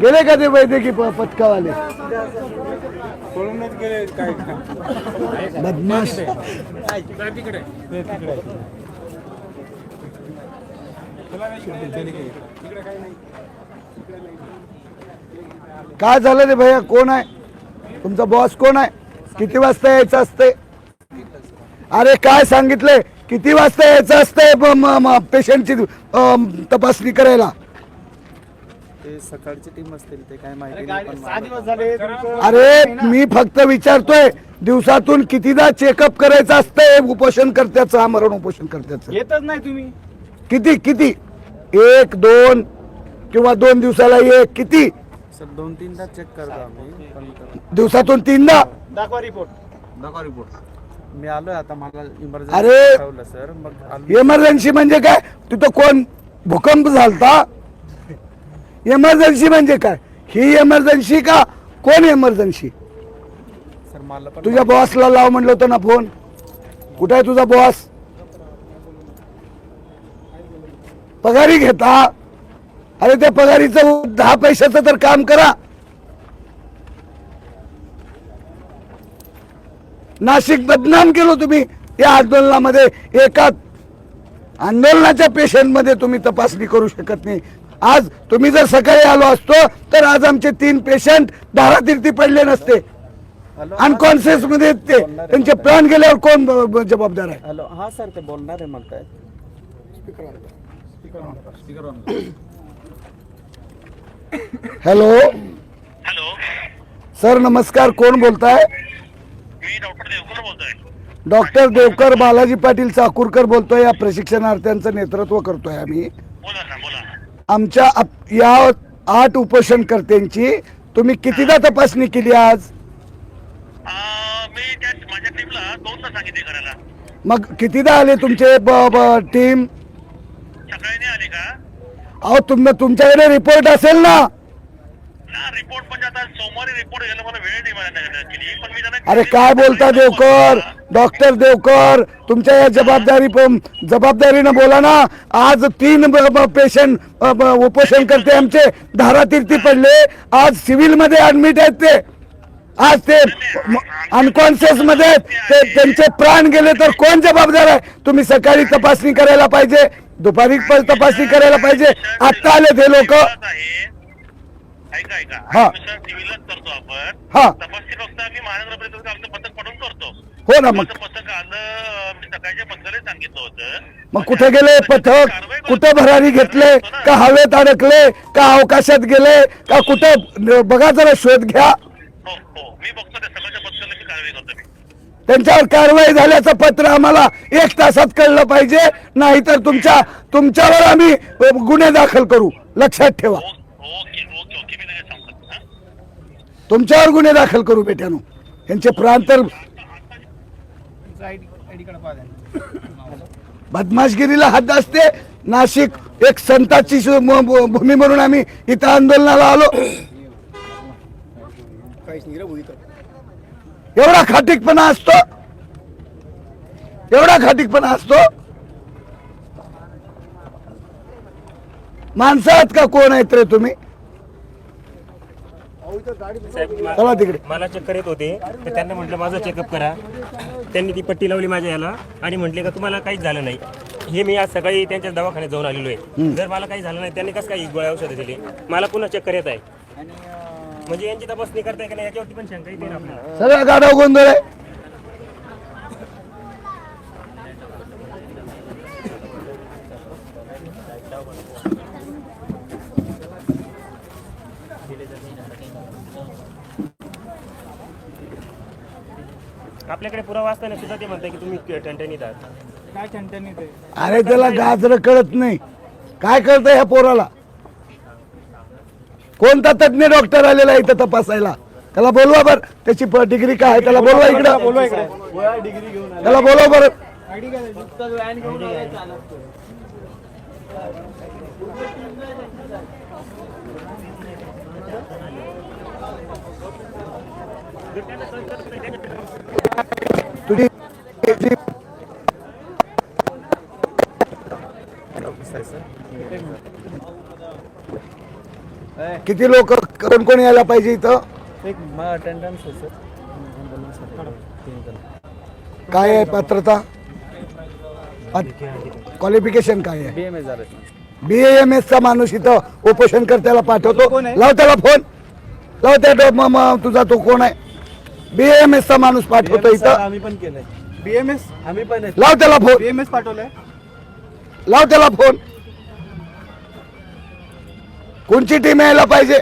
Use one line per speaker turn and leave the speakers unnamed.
गेले का ते वैद्यकी प- पथकावाले?
पळूनच गेले काय
बदमाश.
तिकडे तिकडे तुला नाही त्याने काय? तिकडे काही नाही
काय झालं रे भैया? कोण आहे? तुमचा बॉस कोण आहे? किती वाजता यायचं असते अरे काय सांगितलंय? किती वाजता यायचं असतंय पेशंटची तपासणी करायला?
ते सकाळची टीम असतील ते काय माहिती नाही पण
सहा दिवस झाले तुमचं
अरे मी फक्त विचारतोय दिवसातून कितीदा चेकअप करायचं असतंय उपोषण करत्याचं आमरण उपोषण करत्याचं?
येतच नाही तुम्ही.
किती किती? एक दोन किंवा दोन दिवसाला एक किती?
सर दोन तीनदा चेक करतो आम्ही पण
दिवसातून तीनदा?
दाखवा रिपोर्ट
दाखवा रिपोर्ट मी आलोय आता मला इमर्जन्सी
अरे!
सर. मग आलो.
इमर्जन्सी म्हणजे काय? तिथं कोण भूकंप झालता? इमर्जन्सी म्हणजे काय? ही इमर्जन्सी का? कोण इमर्जन्सी
सर मला पण
तुझ्या बॉसला लाव म्हणलं होतं ना फोन कुठे आहे तुझा बॉस पगारी घेता. अरे त्या पगारीचं दहा पैशाचं तर काम करा. नाशिक बदनाम केलो तुम्ही. या आंदोलनामध्ये एका आंदोलनाच्या पेशंटमध्ये तुम्ही तपासणी करू शकत नाही. आज तुम्ही जर सकाळी आलो असतो तर आज आमचे तीन पेशंट धारातीर्थी पडले नसते. अनकॉन्शियसमध्ये ते त्यांचे प्राण गेल्यावर कोण जबाबदार आहे?
हॅलो हा सर ते बोलणार आहे म्हणताय.
हॅलो.
हॅलो.
सर नमस्कार कोण बोलताय?
मी डॉक्टर देवकर बोलतोय.
डॉक्टर देवकर बालाजी पाटील चाकूरकर बोलतोय. या प्रशिक्षणार्थ्यांचं नेतृत्व करतोय आम्ही.
बोला ना बोला
आमच्या या आठ उपोषणकर्त्यांची तुम्ही कितीदा तपासणी केली आज?
मी त्या माझ्या टीमला दोनदा सांगितले करायला.
मग कितीदा आले तुमचे टीम
सकाळी नाही आले का?
अहो तुम तुमच्याकडे रिपोर्ट असेल ना.
ना रिपोर्ट म्हणजे आता सोमवारी रिपोर्ट घ्यायला मला वेळ नाही पण मी त्यांना
अरे काय बोलता देवकर? डॉक्टर देवकर तुमच्या या जबाबदारी प- जबाबदारीनं बोला ना. आज तीन पेशंट उपोषण करते आमचे धारातीर्थी पडले. आज सिव्हिलमध्ये ऍडमिट आहेत ते. आज ते अनकॉन्शियसमध्ये आहेत. ते त्यांचे प्राण गेले तर कोण जबाबदार आहे? तुम्ही सकाळी तपासणी करायला पाहिजे दुपारी पण तपासणी करायला पाहिजे. आत्ता आले ते लोक.
आहे ऐका ऐका.
हा.
सिव्हिलच करतो आपण.
हा.
फक्त आम्ही महानगरपालिकेचं आमचं पथक पडून करतो.
हो ना मग?
पथक आलं मी सकाळच्या पथकाला सांगितलं होतं.
मग कुठे गेले पथक? कुठं भरारी घेतले? का हवेत अडकले? का अवकाशात गेले? का कुठं? बघा जरा शोध घ्या.
हो हो. मी बघतो त्या सकाळच्या पथकाला मी कारवाई करतो. मी
त्यांच्यावर कारवाई झाल्याचं पत्र आम्हाला एक तासात कळलं पाहिजे. नाहीतर तुमच्या तुमच्यावर आम्ही गुन्हे दाखल करू. लक्षात ठेवा.
ओ- ओके ओके ओके मी लगेच सांगतो हा
तुमच्यावर गुन्हे दाखल करू बेट्यानो. यांचे
प्रांतर
बदमाशगिरीला हद्द असते. नाशिक एक संताची भूमी म्हणून आम्ही इथं आंदोलनाला आलो. एवढा खाटीकपणा असतो. एवढा खाटीकपणा असतो. माणसं आहात का कोण आहेत रे तुम्ही? चला तिकडे.
मला चक्कर येत होते तर त्यांना म्हटलं माझं चेकअप करा. त्यांनी ती पट्टी लावली माझ्या याला आणि म्हटले का तुम्हाला काहीच झालं नाही. हे मी आज सकाळी त्यांच्या दवाखान्यात जाऊन आलेलो आहे. जर मला काही झालं नाही त्यांनी कसं काही गोळ्या औषधं दिली? मला पुन्हा चक्कर येत आहे. म्हणजे यांची तपासणी करताय का नाही याच्यावरती पण शंका येते ना आपल्याला.
सगळा गाडा गोंधळ आहे.
आपल्याकडे पुरावा असताना सुद्धा ते म्हणताय की तुम्ही टणटणीत आहात.
काय ठणठणी ते
अरे त्याला गाजर कळत नाही. काय कळतं ह्या पोराला? कोणता तज्ञ डॉक्टर आलेला आहे इथं तपासायला? त्याला बोलवा बर. त्याची डिग्री काय आहे? त्याला बोलवा इकडं.
बोलवा इकडे. डिग्री घेऊन
त्याला बोलवा बरं.
आयडी काय
तुझी किती लोक कोण कोण यायला पाहिजे इथं?
एक
काय आहे पात्रता? क्वालिफिकेशन काय आहे?
बी एम
एस चा माणूस इथं उपोषण करत्याला पाठवतो. लाव त्याला फोन लाव त्या तुझा तो कोण आहे? बी एम एस चा माणूस पाठवतो इथं.
आम्ही पण केलंय. बीएमएस आम्ही पण.
लाव त्याला फोन
बीएमएस पाठवलंय.
लाव त्याला फोन कोणची टीम यायला पाहिजे?